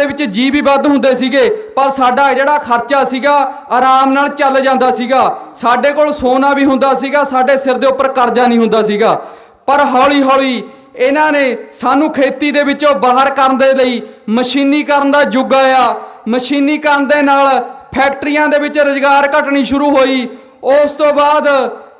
ਦੇ ਵਿੱਚ ਜੀ ਵੀ ਵੱਧ ਹੁੰਦੇ ਸੀਗੇ, ਪਰ ਸਾਡਾ ਜਿਹੜਾ ਖਰਚਾ ਸੀਗਾ, ਆਰਾਮ ਨਾਲ ਚੱਲ ਜਾਂਦਾ ਸੀਗਾ। ਸਾਡੇ ਕੋਲ ਸੋਨਾ ਵੀ ਹੁੰਦਾ ਸੀਗਾ, ਸਾਡੇ ਸਿਰ ਦੇ ਉੱਪਰ ਕਰਜ਼ਾ ਨਹੀਂ ਹੁੰਦਾ ਸੀਗਾ। ਪਰ ਹੌਲੀ ਹੌਲੀ ਇਹਨਾਂ ਨੇ ਸਾਨੂੰ ਖੇਤੀ ਦੇ ਵਿੱਚੋਂ ਬਾਹਰ ਕਰਨ ਦੇ ਲਈ ਮਸ਼ੀਨੀਕਰਨ ਦਾ ਯੁੱਗ ਆਇਆ। ਮਸ਼ੀਨੀਕਰਨ ਦੇ ਨਾਲ ਫੈਕਟਰੀਆਂ ਦੇ ਵਿੱਚ ਰੁਜ਼ਗਾਰ ਘਟਣੀ ਸ਼ੁਰੂ ਹੋਈ। ਉਸ ਤੋਂ ਬਾਅਦ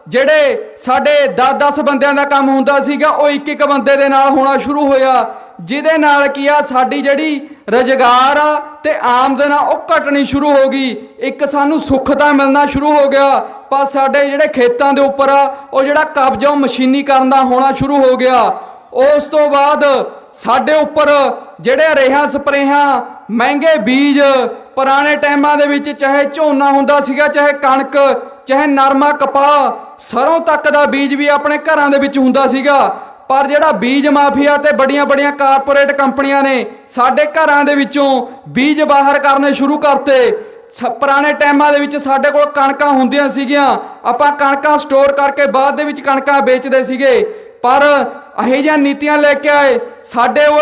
ਜਿਹੜੇ ਸਾਡੇ 10-10 ਬੰਦਿਆਂ ਦਾ ਕੰਮ ਹੁੰਦਾ ਸੀਗਾ, ਉਹ ਇੱਕ ਇੱਕ ਬੰਦੇ ਦੇ ਨਾਲ ਹੋਣਾ ਸ਼ੁਰੂ ਹੋਇਆ। ਜਿਹਦੇ ਨਾਲ ਕੀ ਆ, ਸਾਡੀ ਜਿਹੜੀ ਰੁਜ਼ਗਾਰ ਆ ਤੇ ਆਮਦਨ ਆ, ਉਹ ਘਟਣੀ ਸ਼ੁਰੂ ਹੋ ਗਈ। ਇੱਕ ਸਾਨੂੰ ਸੁੱਖ ਤਾਂ ਮਿਲਣਾ ਸ਼ੁਰੂ ਹੋ ਗਿਆ, ਪਰ ਸਾਡੇ ਜਿਹੜੇ ਖੇਤਾਂ ਦੇ ਉੱਪਰ ਆ, ਉਹ ਜਿਹੜਾ ਕਬਜ਼ਾ, ਉਹ ਮਸ਼ੀਨੀਕਰਨ ਦਾ ਹੋਣਾ ਸ਼ੁਰੂ ਹੋ ਗਿਆ। ਉਸ ਤੋਂ ਬਾਅਦ ਸਾਡੇ ਉੱਪਰ ਜਿਹੜੇ ਰੇਹਾਂ ਸਪਰੇਹਾਂ, ਮਹਿੰਗੇ ਬੀਜ, ਪੁਰਾਣੇ ਟਾਈਮਾਂ ਦੇ ਵਿੱਚ ਚਾਹੇ ਝੋਨਾ ਹੁੰਦਾ ਸੀਗਾ, ਚਾਹੇ ਕਣਕ ਚਾਹੇ ਨਰਮਾ ਕਪਾਹ, ਸਰੋਂ ਤੱਕ ਦਾ ਬੀਜ ਵੀ ਆਪਣੇ ਘਰਾਂ ਦੇ ਵਿੱਚ ਹੁੰਦਾ ਸੀਗਾ। ਪਰ ਜਿਹੜਾ ਬੀਜ ਮਾਫੀਆ ਤੇ ਬੜੀਆਂ ਬੜੀਆਂ ਕਾਰਪੋਰੇਟ ਕੰਪਨੀਆਂ ਨੇ ਸਾਡੇ ਘਰਾਂ ਦੇ ਵਿੱਚੋਂ ਬੀਜ ਬਾਹਰ ਕਰਨੇ ਸ਼ੁਰੂ ਕਰਤੇ। ਸ- ਪੁਰਾਣੇ ਟਾਈਮਾਂ ਦੇ ਵਿੱਚ ਸਾਡੇ ਕੋਲ ਕਣਕਾਂ ਹੁੰਦੀਆਂ ਸੀਗੀਆਂ। ਆਪਾਂ ਕਣਕਾਂ ਸਟੋਰ ਕਰਕੇ ਬਾਅਦ ਦੇ ਵਿੱਚ ਕਣਕਾਂ ਵੇਚਦੇ ਸੀਗੇ। ਪਰ ਇਹੋ ਜਿਹੀਆਂ ਨੀਤੀਆਂ ਲੈ ਕੇ ਆਏ। ਸਾਡੇ ਉਹ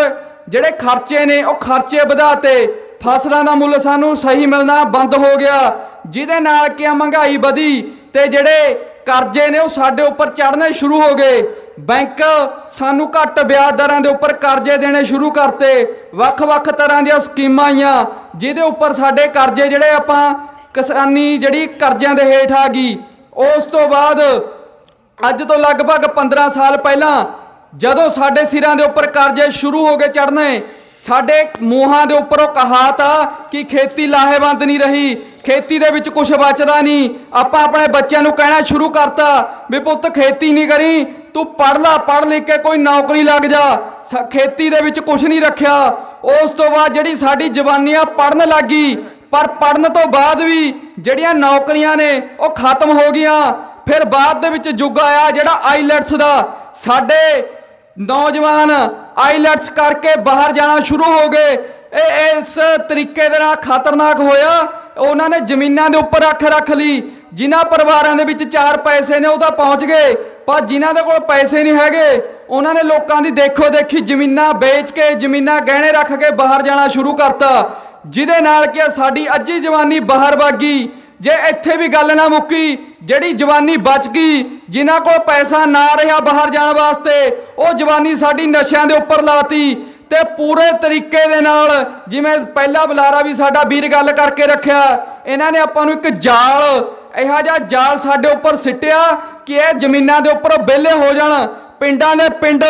ਜਿਹੜੇ ਖਰਚੇ ਨੇ, ਉਹ ਖਰਚੇ ਵਧਾਤੇ। ਫਸਲਾਂ ਦਾ ਮੁੱਲ ਸਾਨੂੰ ਸਹੀ ਮਿਲਣਾ ਬੰਦ ਹੋ ਗਿਆ। ਜਿਹਦੇ ਨਾਲ ਕਿ ਮਹਿੰਗਾਈ ਵਧੀ ਤੇ ਜਿਹੜੇ ਕਰਜ਼ੇ ਨੇ ਉਹ ਸਾਡੇ ਉੱਪਰ ਚੜ੍ਹਨੇ ਸ਼ੁਰੂ ਹੋ ਗਏ। ਬੈਂਕ ਸਾਨੂੰ ਘੱਟ ਵਿਆਜ ਦਰਾਂ ਦੇ ਉੱਪਰ ਕਰਜ਼ੇ ਦੇਣੇ ਸ਼ੁਰੂ ਕਰਤੇ। ਵੱਖ-ਵੱਖ ਤਰ੍ਹਾਂ ਦੀਆਂ ਸਕੀਮਾਂ ਆਈਆਂ, ਜਿਹਦੇ ਉੱਪਰ ਸਾਡੇ ਕਰਜ਼ੇ ਜਿਹੜੇ ਆਪਾਂ ਕਿਸਾਨੀ ਜਿਹੜੀ ਕਰਜ਼ਿਆਂ ਦੇ ਹੇਠ ਆ ਗਈ, ਉਸ ਤੋਂ ਬਾਅਦ ਅੱਜ ਤੋਂ ਲਗਭਗ 15 ਸਾਲ ਪਹਿਲਾਂ ਜਦੋਂ ਸਾਡੇ ਸਿਰਾਂ ਦੇ ਉੱਪਰ ਕਰਜ਼ੇ ਸ਼ੁਰੂ ਹੋ ਗਏ ਚੜਨੇ ਸਾਡੇ ਮੂੰਹਾਂ ਦੇ ਉੱਪਰ ਉਹ ਕਹਾਤ ਆ ਕਿ ਖੇਤੀ ਲਾਹੇਵੰਦ ਨਹੀਂ ਰਹੀ, ਖੇਤੀ ਦੇ ਵਿੱਚ ਕੁਝ ਬਚਦਾ ਨਹੀਂ। ਆਪਾਂ ਆਪਣੇ ਬੱਚਿਆਂ ਨੂੰ ਕਹਿਣਾ ਸ਼ੁਰੂ ਕਰਤਾ ਵੀ ਪੁੱਤ ਖੇਤੀ ਨਹੀਂ ਕਰੀ, ਤੂੰ ਪੜ੍ਹ ਲਾ, ਪੜ੍ਹ ਲਿਖ ਕੇ ਕੋਈ ਨੌਕਰੀ ਲੱਗ ਜਾ। ਸ- ਖੇਤੀ ਦੇ ਵਿੱਚ ਕੁਝ ਨਹੀਂ ਰੱਖਿਆ। ਉਸ ਤੋਂ ਬਾਅਦ ਜਿਹੜੀ ਸਾਡੀ ਜਵਾਨੀ ਆ ਪੜਨ ਲੱਗੀ, ਪਰ ਪੜਨ ਤੋਂ ਬਾਅਦ ਵੀ ਜਿਹੜੀਆਂ ਨੌਕਰੀਆਂ ਨੇ, ਉਹ ਖਤਮ ਹੋ ਗਈਆਂ। ਫਿਰ ਬਾਅਦ ਦੇ ਵਿੱਚ ਯੁੱਗ ਆਇਆ ਜਿਹੜਾ ਆਈਲੈਟਸ ਦਾ। ਸਾਡੇ ਨੌਜਵਾਨ ਆਈਲੈਟਸ ਕਰਕੇ ਬਾਹਰ ਜਾਣਾ ਸ਼ੁਰੂ ਹੋ ਗਏ। ਇਹ ਇਸ ਤਰੀਕੇ ਦੇ ਨਾਲ ਖਤਰਨਾਕ ਹੋਇਆ। ਉਹਨਾਂ ਨੇ ਜ਼ਮੀਨਾਂ ਦੇ ਉੱਪਰ ਅੱਖ ਰੱਖ ਲਈ। ਜਿਨ੍ਹਾਂ ਪਰਿਵਾਰਾਂ ਦੇ ਵਿੱਚ ਚਾਰ ਪੈਸੇ ਨੇ, ਉਹ ਤਾਂ ਪਹੁੰਚ ਗਏ। ਪਰ ਜਿਨ੍ਹਾਂ ਦੇ ਕੋਲ ਪੈਸੇ ਨਹੀਂ ਹੈਗੇ, ਉਹਨਾਂ ਨੇ ਲੋਕਾਂ ਦੀ ਦੇਖੋ ਦੇਖੀ ਜ਼ਮੀਨਾਂ ਵੇਚ ਕੇ ਜ਼ਮੀਨਾਂ ਗਹਿਣੇ ਰੱਖ ਕੇ ਬਾਹਰ ਜਾਣਾ ਸ਼ੁਰੂ ਕਰਤਾ। ਜਿਹਦੇ ਨਾਲ ਕਿ ਸਾਡੀ ਅੱਜੀ ਜਵਾਨੀ ਬਾਹਰ ਵਾਗੀ ਜੇ ਇੱਥੇ ਵੀ ਗੱਲ ਨਾ ਮੁੱਕੀ, ਜਿਹੜੀ ਜਵਾਨੀ ਬਚ ਗਈ, ਜਿਨ੍ਹਾਂ ਕੋਲ ਪੈਸਾ ਨਾ ਰਿਹਾ ਬਾਹਰ ਜਾਣ ਵਾਸਤੇ, ਉਹ ਜਵਾਨੀ ਸਾਡੀ ਨਸ਼ਿਆਂ ਦੇ ਉੱਪਰ ਲਾਤੀ ਤੇ ਪੂਰੇ ਤਰੀਕੇ ਦੇ ਨਾਲ, ਜਿਵੇਂ ਪਹਿਲਾ ਬੁਲਾਰਾ ਵੀ ਸਾਡਾ ਵੀਰ ਗੱਲ ਕਰਕੇ ਰੱਖਿਆ, ਇਹਨਾਂ ਨੇ ਆਪਾਂ ਨੂੰ ਇੱਕ ਜਾਲ, ਇਹੋ ਜਿਹਾ ਜਾਲ ਸਾਡੇ ਉੱਪਰ ਸਿੱਟਿਆ ਕਿ ਇਹ ਜ਼ਮੀਨਾਂ ਦੇ ਉੱਪਰ ਵਿਹਲੇ ਹੋ ਜਾਣ। ਪਿੰਡਾਂ ਦੇ ਪਿੰਡ,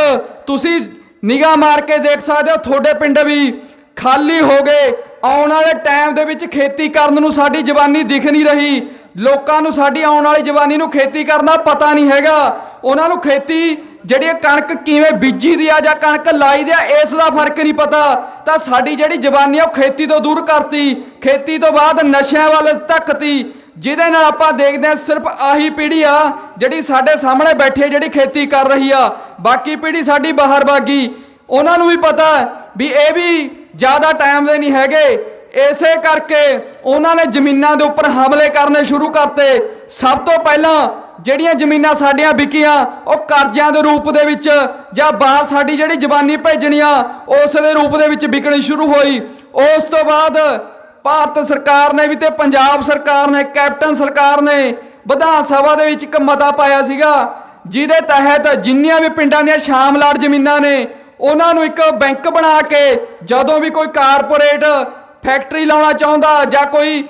ਤੁਸੀਂ ਨਿਗਾਹ ਮਾਰ ਕੇ ਦੇਖ ਸਕਦੇ ਹੋ, ਤੁਹਾਡੇ ਪਿੰਡ ਵੀ ਖਾਲੀ ਹੋ ਗਏ। ਆਉਣ ਵਾਲੇ ਟਾਈਮ ਦੇ ਵਿੱਚ ਖੇਤੀ ਕਰਨ ਨੂੰ ਸਾਡੀ ਜਵਾਨੀ ਦਿਖ ਨਹੀਂ ਰਹੀ। ਲੋਕਾਂ ਨੂੰ ਸਾਡੀ ਆਉਣ ਵਾਲੀ ਜਵਾਨੀ ਨੂੰ ਖੇਤੀ ਕਰਨਾ ਪਤਾ ਨਹੀਂ ਹੈਗਾ। ਉਹਨਾਂ ਨੂੰ ਖੇਤੀ ਜਿਹੜੀ ਕਣਕ ਕਿਵੇਂ ਬੀਜੀ ਦੀ ਆ ਜਾਂ ਕਣਕ ਲਾਈ ਦੀ ਆ, ਇਸ ਦਾ ਫ਼ਰਕ ਨਹੀਂ ਪਤਾ। ਤਾਂ ਸਾਡੀ ਜਿਹੜੀ ਜਵਾਨੀ ਆ, ਉਹ ਖੇਤੀ ਤੋਂ ਦੂਰ ਕਰਤੀ। ਖੇਤੀ ਤੋਂ ਬਾਅਦ ਨਸ਼ਿਆਂ ਵੱਲ ਧੱਕਤੀ। ਜਿਹਦੇ ਨਾਲ ਆਪਾਂ ਦੇਖਦੇ ਹਾਂ, ਸਿਰਫ ਆਹੀ ਪੀੜ੍ਹੀ ਆ, ਜਿਹੜੀ ਸਾਡੇ ਸਾਹਮਣੇ ਬੈਠੀ ਹੈ ਜਿਹੜੀ ਖੇਤੀ ਕਰ ਰਹੀ ਆ। ਬਾਕੀ ਪੀੜ੍ਹੀ ਸਾਡੀ ਬਾਹਰ ਬਾਗੀ ਉਹਨਾਂ ਨੂੰ ਵੀ ਪਤਾ ਵੀ ਇਹ ਵੀ ਜ਼ਿਆਦਾ ਟਾਈਮ ਦੇ ਨਹੀਂ ਹੈਗੇ। ਇਸੇ ਕਰਕੇ ਉਹਨਾਂ ਨੇ ਜ਼ਮੀਨਾਂ ਦੇ ਉੱਪਰ ਹਮਲੇ ਕਰਨੇ ਸ਼ੁਰੂ ਕਰਤੇ। ਸਭ ਤੋਂ ਪਹਿਲਾਂ ਜਿਹੜੀਆਂ ਜ਼ਮੀਨਾਂ ਸਾਡੀਆਂ ਵਿਕੀਆਂ, ਉਹ ਕਰਜ਼ਿਆਂ ਦੇ ਰੂਪ ਦੇ ਵਿੱਚ ਜਾਂ ਬਾਹਰ ਸਾਡੀ ਜਿਹੜੀ ਜਵਾਨੀ ਭੇਜਣੀਆਂ, ਉਸ ਦੇ ਰੂਪ ਦੇ ਵਿੱਚ ਵਿਕਣੀ ਸ਼ੁਰੂ ਹੋਈ। ਉਸ ਤੋਂ ਬਾਅਦ ਭਾਰਤ ਸਰਕਾਰ ਨੇ ਵੀ ਤੇ ਪੰਜਾਬ ਸਰਕਾਰ ਨੇ, ਕੈਪਟਨ ਸਰਕਾਰ ਨੇ ਵਿਧਾਨ ਸਭਾ ਦੇ ਵਿੱਚ ਇੱਕ ਮਤਾ ਪਾਇਆ ਸੀਗਾ, ਜਿਹਦੇ ਤਹਿਤ ਜਿੰਨੀਆਂ ਵੀ ਪਿੰਡਾਂ ਦੀਆਂ ਸ਼ਾਮਲਾਟ ਜ਼ਮੀਨਾਂ ਨੇ ਉਹਨਾਂ ਨੂੰ ਇੱਕ ਬੈਂਕ ਬਣਾ ਕੇ ਜਦੋਂ ਵੀ ਕੋਈ ਕਾਰਪੋਰੇਟ ਫੈਕਟਰੀ ਲਾਉਣਾ ਚਾਹੁੰਦਾ ਜਾਂ ਕੋਈ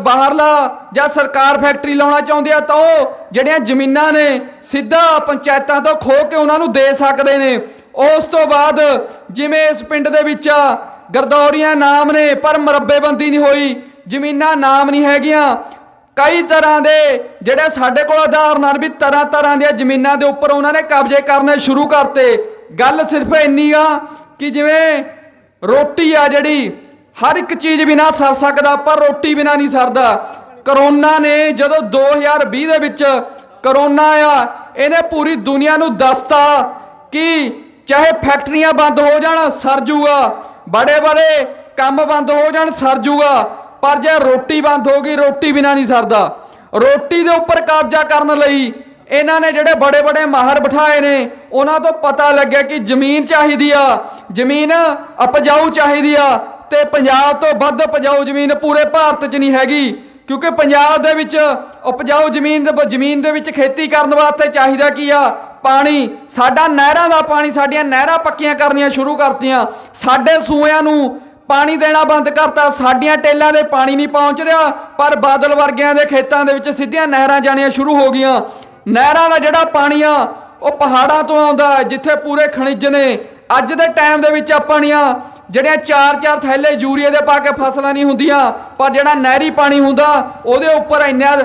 ਬਾਹਰਲਾ ਜਾਂ ਸਰਕਾਰ ਫੈਕਟਰੀ ਲਾਉਣਾ ਚਾਹੁੰਦੀ ਆ ਤਾਂ ਉਹ ਜਿਹੜੀਆਂ ਜ਼ਮੀਨਾਂ ਨੇ ਸਿੱਧਾ ਪੰਚਾਇਤਾਂ ਤੋਂ ਖੋ ਕੇ ਉਹਨਾਂ ਨੂੰ ਦੇ ਸਕਦੇ ਨੇ। ਉਸ ਤੋਂ ਬਾਅਦ ਜਿਵੇਂ ਇਸ ਪਿੰਡ ਦੇ ਵਿੱਚ ਗਰਦੌਰੀਆਂ ਨਾਮ ਨੇ, ਪਰ ਮਰੱਬੇਬੰਦੀ ਨਹੀਂ ਹੋਈ, ਜ਼ਮੀਨਾਂ ਨਾਮ ਨਹੀਂ ਹੈਗੀਆਂ। ਕਈ ਤਰ੍ਹਾਂ ਦੇ ਜਿਹੜੇ ਸਾਡੇ ਕੋਲ ਆਧਾਰ ਨਾਲ ਵੀ ਤਰ੍ਹਾਂ ਤਰ੍ਹਾਂ ਦੀਆਂ ਜ਼ਮੀਨਾਂ ਦੇ ਉੱਪਰ ਉਹਨਾਂ ਨੇ ਕਬਜ਼ੇ ਕਰਨੇ ਸ਼ੁਰੂ ਕਰਤੇ। ਗੱਲ ਸਿਰਫ ਇੰਨੀ ਆ ਕਿ ਜਿਵੇਂ ਰੋਟੀ ਆ ਜਿਹੜੀ, ਹਰ ਇੱਕ ਚੀਜ਼ ਬਿਨਾ ਸਰ ਸਕਦਾ, ਪਰ ਰੋਟੀ ਬਿਨਾ ਨਹੀਂ ਸਰਦਾ। ਕਰੋਨਾ ਨੇ ਜਦੋਂ 2020 ਦੇ ਵਿੱਚ ਕਰੋਨਾ ਆ ਇਹਨੇ ਪੂਰੀ ਦੁਨੀਆ ਨੂੰ ਦੱਸਤਾ ਕਿ ਚਾਹੇ ਫੈਕਟਰੀਆਂ ਬੰਦ ਹੋ ਜਾਣ, ਸਰ ਜੂਗਾ। ਬੜੇ ਬੜੇ ਕੰਮ ਬੰਦ ਹੋ ਜਾਣ, ਸਰ ਜੂਗਾ। ਪਰ ਜੇ ਰੋਟੀ ਬੰਦ ਹੋ ਗਈ, ਰੋਟੀ ਬਿਨਾ ਨਹੀਂ ਸਰਦਾ। ਰੋਟੀ ਦੇ ਉੱਪਰ ਕਬਜ਼ਾ ਕਰਨ ਲਈ ਇਹਨਾਂ ਨੇ ਜਿਹੜੇ ਬੜੇ ਬੜੇ ਮਾਹਰ ਬਿਠਾਏ ਨੇ, ਉਹਨਾਂ ਤੋਂ ਪਤਾ ਲੱਗਿਆ ਕਿ ਜ਼ਮੀਨ ਚਾਹੀਦੀ ਆ, ਜ਼ਮੀਨ ਉਪਜਾਊ ਚਾਹੀਦੀ ਆ, ਤੇ ਪੰਜਾਬ ਤੋਂ ਵੱਧ ਉਪਜਾਊ ਜ਼ਮੀਨ ਪੂਰੇ ਭਾਰਤ 'ਚ ਨਹੀਂ ਹੈਗੀ, ਕਿਉਂਕਿ ਪੰਜਾਬ ਦੇ ਵਿੱਚ ਉਪਜਾਊ ਜ਼ਮੀਨ ਦੇ ਜ਼ਮੀਨ ਦੇ ਵਿੱਚ ਖੇਤੀ ਕਰਨ ਵਾਸਤੇ ਚਾਹੀਦਾ ਕੀ ਆ? ਪਾਣੀ। ਸਾਡਾ ਨਹਿਰਾਂ ਦਾ ਪਾਣੀ, ਸਾਡੀਆਂ ਨਹਿਰਾਂ ਪੱਕੀਆਂ ਕਰਨੀਆਂ ਸ਼ੁਰੂ ਕਰਤੀਆਂ। ਸਾਡੇ ਸੂਆਂ ਨੂੰ ਪਾਣੀ ਦੇਣਾ ਬੰਦ ਕਰਤਾ। ਸਾਡੀਆਂ ਟੇਲਾਂ ਦੇ ਪਾਣੀ ਨਹੀਂ ਪਹੁੰਚ ਰਿਹਾ, ਪਰ ਬਾਦਲ ਵਰਗਿਆਂ ਦੇ ਖੇਤਾਂ ਦੇ ਵਿੱਚ ਸਿੱਧੀਆਂ ਨਹਿਰਾਂ ਜਾਣੀਆਂ ਸ਼ੁਰੂ ਹੋ ਗਈਆਂ। ਨਹਿਰਾਂ ਦਾ ਜਿਹੜਾ ਪਾਣੀ ਆ, ਉਹ ਪਹਾੜਾਂ ਤੋਂ ਆਉਂਦਾ ਜਿੱਥੇ ਪੂਰੇ ਖਣਿਜ ਨੇ। ਅੱਜ ਦੇ ਟਾਈਮ ਦੇ ਵਿੱਚ ਆਪਾਂ ਆਪਣੀਆਂ ਜਿਹੜੀਆਂ ਚਾਰ ਚਾਰ ਥੈਲੇ ਯੂਰੀਏ ਦੇ ਪਾ ਕੇ ਫਸਲਾਂ ਨਹੀਂ ਹੁੰਦੀਆਂ, ਪਰ ਜਿਹੜਾ ਨਹਿਰੀ ਪਾਣੀ ਹੁੰਦਾ, ਉਹਦੇ ਉੱਪਰ ਇੰਨਾ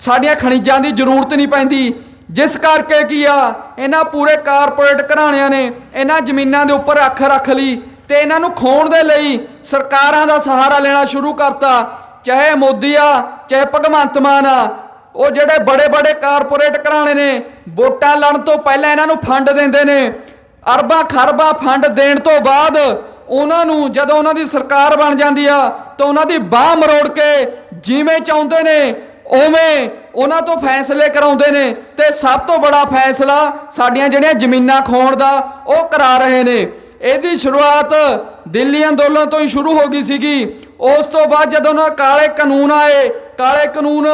ਸਾਡੀਆਂ ਖਣਿਜਾਂ ਦੀ ਜ਼ਰੂਰਤ ਨਹੀਂ ਪੈਂਦੀ। ਜਿਸ ਕਰਕੇ ਕੀ ਆ, ਇਹਨਾਂ ਪੂਰੇ ਕਾਰਪੋਰੇਟ ਘਰਾਣਿਆਂ ਨੇ ਇਹਨਾਂ ਜ਼ਮੀਨਾਂ ਦੇ ਉੱਪਰ ਅੱਖ ਰੱਖ ਲਈ ਤੇ ਇਹਨਾਂ ਨੂੰ ਖੋਣ ਦੇ ਲਈ ਸਰਕਾਰਾਂ ਦਾ ਸਹਾਰਾ ਲੈਣਾ ਸ਼ੁਰੂ ਕਰਤਾ। ਚਾਹੇ ਮੋਦੀ ਆ, ਚਾਹੇ ਭਗਵੰਤ ਮਾਨ ਆ ਉਹ ਜਿਹੜੇ ਬੜੇ ਬੜੇ ਕਾਰਪੋਰੇਟ ਘਰਾਣੇ ਨੇ, ਵੋਟਾਂ ਲੜਨ ਤੋਂ ਪਹਿਲਾਂ ਇਹਨਾਂ ਨੂੰ ਫੰਡ ਦਿੰਦੇ ਨੇ। ਅਰਬਾਂ ਖਰਬਾਂ ਫੰਡ ਦੇਣ ਤੋਂ ਬਾਅਦ ਉਹਨਾਂ ਨੂੰ ਜਦੋਂ ਉਹਨਾਂ ਦੀ ਸਰਕਾਰ ਬਣ ਜਾਂਦੀ ਆ, ਤਾਂ ਉਹਨਾਂ ਦੀ ਬਾਹ ਮਰੋੜ ਕੇ ਜਿਵੇਂ ਚਾਹੁੰਦੇ ਨੇ, ਉਵੇਂ ਉਹਨਾਂ ਤੋਂ ਫੈਸਲੇ ਕਰਾਉਂਦੇ ਨੇ। ਤੇ ਸਭ ਤੋਂ ਬੜਾ ਫੈਸਲਾ ਸਾਡੀਆਂ ਜਿਹੜੀਆਂ ਜ਼ਮੀਨਾਂ ਖੋਣ ਦਾ, ਉਹ ਕਰਾ ਰਹੇ ਨੇ। ਇਹਦੀ ਸ਼ੁਰੂਆਤ ਦਿੱਲੀ ਅੰਦੋਲਨ ਤੋਂ ਹੀ ਸ਼ੁਰੂ ਹੋ ਗਈ ਸੀਗੀ। ਉਸ ਤੋਂ ਬਾਅਦ ਜਦੋਂ ਉਹਨਾਂ ਕਾਲੇ ਕਾਨੂੰਨ ਆਏ, ਕਾਲੇ ਕਾਨੂੰਨ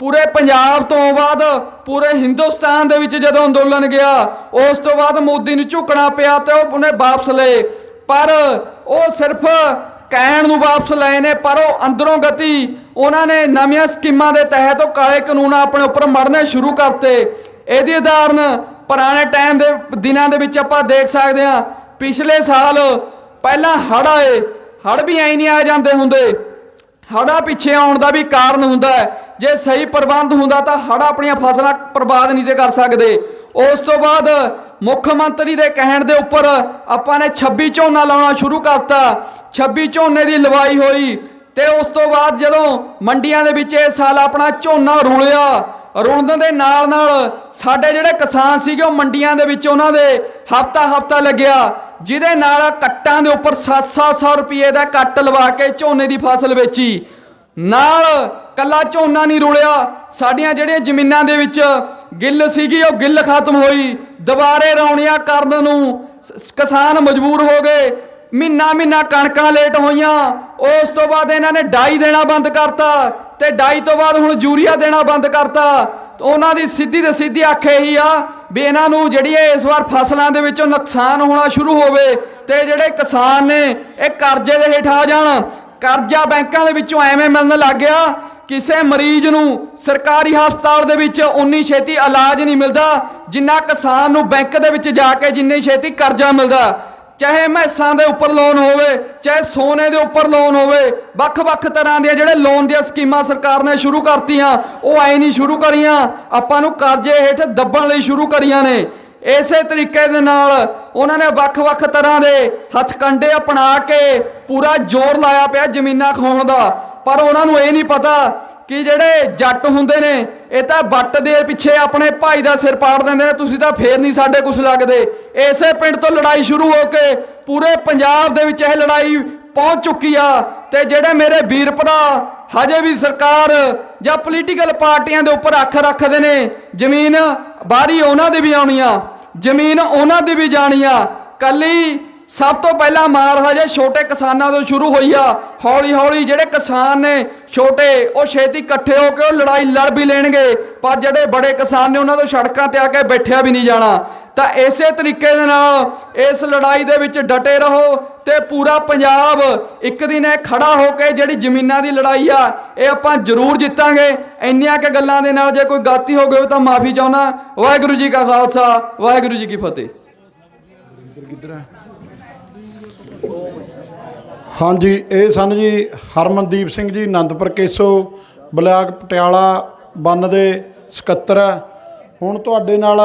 ਪੂਰੇ ਪੰਜਾਬ ਤੋਂ ਬਾਅਦ, ਪੂਰੇ ਹਿੰਦੁਸਤਾਨ ਦੇ ਵਿੱਚ ਜਦੋਂ ਅੰਦੋਲਨ ਗਿਆ, ਉਸ ਤੋਂ ਬਾਅਦ ਮੋਦੀ ਨੂੰ ਝੁਕਣਾ ਪਿਆ ਤੇ ਉਹ ਉਹਨੇ ਵਾਪਸ ਲਏ। ਪਰ ਉਹ ਸਿਰਫ ਕਹਿਣ ਨੂੰ ਵਾਪਸ ਲਏ ਨੇ, ਪਰ ਉਹ ਅੰਦਰੋਂ ਗਤੀ, ਉਹਨਾਂ ਨੇ ਨਵੀਆਂ ਸਕੀਮਾਂ ਦੇ ਤਹਿਤ ਉਹ ਕਾਲੇ ਕਾਨੂੰਨ ਆਪਣੇ ਉੱਪਰ ਮੜਨੇ ਸ਼ੁਰੂ ਕਰਤੇ। ਇਹਦੀ ਉਦਾਹਰਨ ਪੁਰਾਣੇ ਟਾਈਮ ਦੇ ਦਿਨਾਂ ਦੇ ਵਿੱਚ ਆਪਾਂ ਦੇਖ ਸਕਦੇ ਹਾਂ, ਪਿਛਲੇ ਸਾਲ ਪਹਿਲਾਂ ਹੜ੍ਹ ਆਏ, ਹੜ੍ਹ ਵੀ ਐਂ ਨਹੀਂ ਆ ਜਾਂਦੇ ਹੁੰਦੇ। ਹੜਾ ਪਿੱਛੇ ਆਉਣ ਦਾ ਵੀ ਕਾਰਨ ਹੁੰਦਾ ਹੈ। ਜੇ ਸਹੀ ਪ੍ਰਬੰਧ ਹੁੰਦਾ ਤਾਂ ਹੜਾ ਆਪਣੀਆਂ ਫਸਲਾਂ ਬਰਬਾਦ ਨਹੀਂ ਤੇ ਕਰ ਸਕਦੇ। ਉਸ ਤੋਂ ਬਾਅਦ ਮੁੱਖ ਮੰਤਰੀ ਦੇ ਕਹਿਣ ਦੇ ਉੱਪਰ ਆਪਾਂ ਨੇ 26 ਝੋਨਾ ਲਾਉਣਾ ਸ਼ੁਰੂ ਕਰਤਾ। 26 ਝੋਨੇ ਦੀ ਲਵਾਈ ਹੋਈ ਤੇ ਉਸ ਤੋਂ ਬਾਅਦ ਜਦੋਂ ਮੰਡੀਆਂ ਦੇ ਵਿੱਚ ਇਹ ਸਾਲ ਆਪਣਾ ਝੋਨਾ ਰੁਲਿਆ ਰੁਲਣ ਦੇ ਨਾਲ ਨਾਲ ਸਾਡੇ ਜਿਹੜੇ ਕਿਸਾਨ ਸੀਗੇ, ਉਹ ਮੰਡੀਆਂ ਦੇ ਵਿੱਚ ਉਹਨਾਂ ਦੇ ਹਫਤਾ ਹਫਤਾ ਲੱਗਿਆ। ਜਿਹਦੇ ਨਾਲ ਕੱਟਾਂ ਦੇ ਉੱਪਰ 700 ਰੁਪਏ ਦਾ ਕੱਟ ਲਵਾ ਕੇ ਝੋਨੇ ਦੀ ਫਸਲ ਵੇਚੀ। ਨਾਲ ਕੱਲਾ ਝੋਨਾ ਨਹੀਂ ਰੁਲਿਆ। ਸਾਡੀਆਂ ਜਿਹੜੀਆਂ ਜ਼ਮੀਨਾਂ ਦੇ ਵਿੱਚ ਗਿੱਲ ਸੀਗੀ, ਉਹ ਗਿੱਲ ਖਤਮ ਹੋਈ। ਦੁਬਾਰੇ ਰੌਣੀਆਂ ਕਰਨ ਨੂੰ ਕਿਸਾਨ ਮਜਬੂਰ ਹੋ ਗਏ। ਮਹੀਨਾ ਮਹੀਨਾ ਕਣਕਾਂ ਲੇਟ ਹੋਈਆਂ। ਉਸ ਤੋਂ ਬਾਅਦ ਇਹਨਾਂ ਨੇ ਡਾਈ ਦੇਣਾ ਬੰਦ ਕਰਤਾ। ਤੇ ਡਾਈ ਤੋਂ ਬਾਅਦ ਹੁਣ ਯੂਰੀਆ ਦੇਣਾ ਬੰਦ ਕਰਤਾ। ਉਹਨਾਂ ਦੀ ਸਿੱਧੀ ਤੇ ਸਿੱਧੀ ਅੱਖ ਇਹੀ ਆ ਵੀ ਇਹਨਾਂ ਨੂੰ ਜਿਹੜੀ ਇਹ ਇਸ ਵਾਰ ਫਸਲਾਂ ਦੇ ਵਿੱਚੋਂ ਨੁਕਸਾਨ ਹੋਣਾ ਸ਼ੁਰੂ ਹੋਵੇ ਤੇ ਜਿਹੜੇ ਕਿਸਾਨ ਨੇ, ਇਹ ਕਰਜ਼ੇ ਦੇ ਹੇਠ ਆ ਜਾਣ। ਕਰਜ਼ਾ ਬੈਂਕਾਂ ਦੇ ਵਿੱਚੋਂ ਐਵੇਂ ਮਿਲਣ ਲੱਗ ਗਿਆ, ਕਿਸੇ ਮਰੀਜ਼ ਨੂੰ ਸਰਕਾਰੀ ਹਸਪਤਾਲ ਦੇ ਵਿੱਚ ਉਨੀ ਛੇਤੀ ਇਲਾਜ ਨਹੀਂ ਮਿਲਦਾ, ਜਿੰਨਾ ਕਿਸਾਨ ਨੂੰ ਬੈਂਕ ਦੇ ਵਿੱਚ ਜਾ ਕੇ ਜਿੰਨੀ ਛੇਤੀ ਕਰਜ਼ਾ ਮਿਲਦਾ। ਚਾਹੇ ਮੈਸਾਂ ਦੇ ਉੱਪਰ ਲੋਨ ਹੋਵੇ, ਚਾਹੇ ਸੋਨੇ ਦੇ ਉੱਪਰ ਲੋਨ ਹੋਵੇ, ਵੱਖ-ਵੱਖ ਤਰ੍ਹਾਂ ਦੀਆਂ ਜਿਹੜੇ ਲੋਨ ਦੀਆਂ ਸਕੀਮਾਂ ਸਰਕਾਰ ਨੇ ਸ਼ੁਰੂ ਕਰਤੀਆਂ, ਉਹ ਐ ਨਹੀਂ ਸ਼ੁਰੂ ਕਰੀਆਂ। ਆਪਾਂ ਨੂੰ ਕਰਜ਼ੇ ਹੇਠ ਦੱਬਣ ਲਈ ਸ਼ੁਰੂ ਕਰੀਆਂ ਨੇ। ਇਸੇ ਤਰੀਕੇ ਦੇ ਨਾਲ ਉਹਨਾਂ ਨੇ ਵੱਖ-ਵੱਖ ਤਰ੍ਹਾਂ ਦੇ ਹੱਥਕੰਡੇ ਅਪਣਾ ਕੇ ਪੂਰਾ ਜ਼ੋਰ ਲਾਇਆ ਪਿਆ ਜ਼ਮੀਨਾਂ ਖੋਣ ਦਾ। ਪਰ ਉਹਨਾਂ ਨੂੰ ਇਹ ਨਹੀਂ ਪਤਾ ਕਿ ਜਿਹੜੇ ਜੱਟ ਹੁੰਦੇ ਨੇ, ਇਹ ਤਾਂ ਵੱਟ ਦੇ ਪਿੱਛੇ ਆਪਣੇ ਭਾਈ ਦਾ ਸਿਰ ਪਾੜ ਦਿੰਦੇ ਨੇ, ਤੁਸੀਂ ਤਾਂ ਫੇਰ ਨਹੀਂ ਸਾਡੇ ਕੁਝ ਲੱਗਦੇ। ਇਸੇ ਪਿੰਡ ਤੋਂ ਲੜਾਈ ਸ਼ੁਰੂ ਹੋ ਕੇ ਪੂਰੇ ਪੰਜਾਬ ਦੇ ਵਿੱਚ ਇਹ ਲੜਾਈ ਪਹੁੰਚ ਚੁੱਕੀ ਆ ਤੇ ਜਿਹੜੇ ਮੇਰੇ ਵੀਰ ਭਰਾ, ਹਜੇ ਵੀ ਸਰਕਾਰ ਜਾਂ ਪੋਲੀਟੀਕਲ ਪਾਰਟੀਆਂ ਦੇ ਉੱਪਰ ਅੱਖ ਰੱਖਦੇ ਨੇ, ਜ਼ਮੀਨ ਬਾਰੀ ਉਹਨਾਂ ਦੀ ਵੀ ਆਉਣੀ ਆ, ਜ਼ਮੀਨ ਉਹਨਾਂ ਦੀ ਵੀ ਜਾਣੀ ਆ। ਕੱਲੀ ਸਭ ਤੋਂ ਪਹਿਲਾਂ ਮਾਰ ਹਜੇ ਛੋਟੇ ਕਿਸਾਨਾਂ ਤੋਂ ਸ਼ੁਰੂ ਹੋਈ ਆ। ਹੌਲੀ ਹੌਲੀ ਜਿਹੜੇ ਕਿਸਾਨ ਨੇ ਛੋਟੇ, ਉਹ ਛੇਤੀ ਇਕੱਠੇ ਹੋ ਕੇ ਉਹ ਲੜਾਈ ਲੜ ਵੀ ਲੈਣਗੇ। ਪਰ ਜਿਹੜੇ ਬੜੇ ਕਿਸਾਨ ਨੇ ਉਹਨਾਂ ਤੋਂ ਸੜਕਾਂ ਤੇ ਆ ਕੇ ਬੈਠਿਆ ਵੀ ਨਹੀਂ ਜਾਣਾ। ਤਾਂ ਇਸੇ ਤਰੀਕੇ ਦੇ ਨਾਲ ਇਸ ਲੜਾਈ ਦੇ ਵਿੱਚ ਡਟੇ ਰਹੋ ਤੇ ਪੂਰਾ ਪੰਜਾਬ ਇੱਕ ਦਿਨ ਇਹ ਖੜਾ ਹੋ ਕੇ ਜਿਹੜੀ ਜ਼ਮੀਨਾਂ ਦੀ ਲੜਾਈ ਆ, ਇਹ ਆਪਾਂ ਜ਼ਰੂਰ ਜਿੱਤਾਂਗੇ। ਇੰਨੀਆਂ ਕਿ ਗੱਲਾਂ ਦੇ ਨਾਲ ਜੇ ਕੋਈ ਗਲਤੀ ਹੋ ਗਈ ਤਾਂ ਮਾਫੀ ਚਾਹੁੰਦਾ। ਵਾਹਿਗੁਰੂ ਜੀ ਕਾ ਖਾਲਸਾ, ਵਾਹਿਗੁਰੂ ਜੀ ਕੀ ਫਤਿਹ। ਹਾਂਜੀ, ਇਹ ਸਨ ਜੀ ਹਰਮਨਦੀਪ ਸਿੰਘ ਜੀ ਆਨੰਦਪੁਰ ਕੇਸੋ, ਬਲਾਕ ਪਟਿਆਲਾ, ਬੰਨ ਦੇ ਸਕੱਤਰ। ਹੁਣ ਤੁਹਾਡੇ ਨਾਲ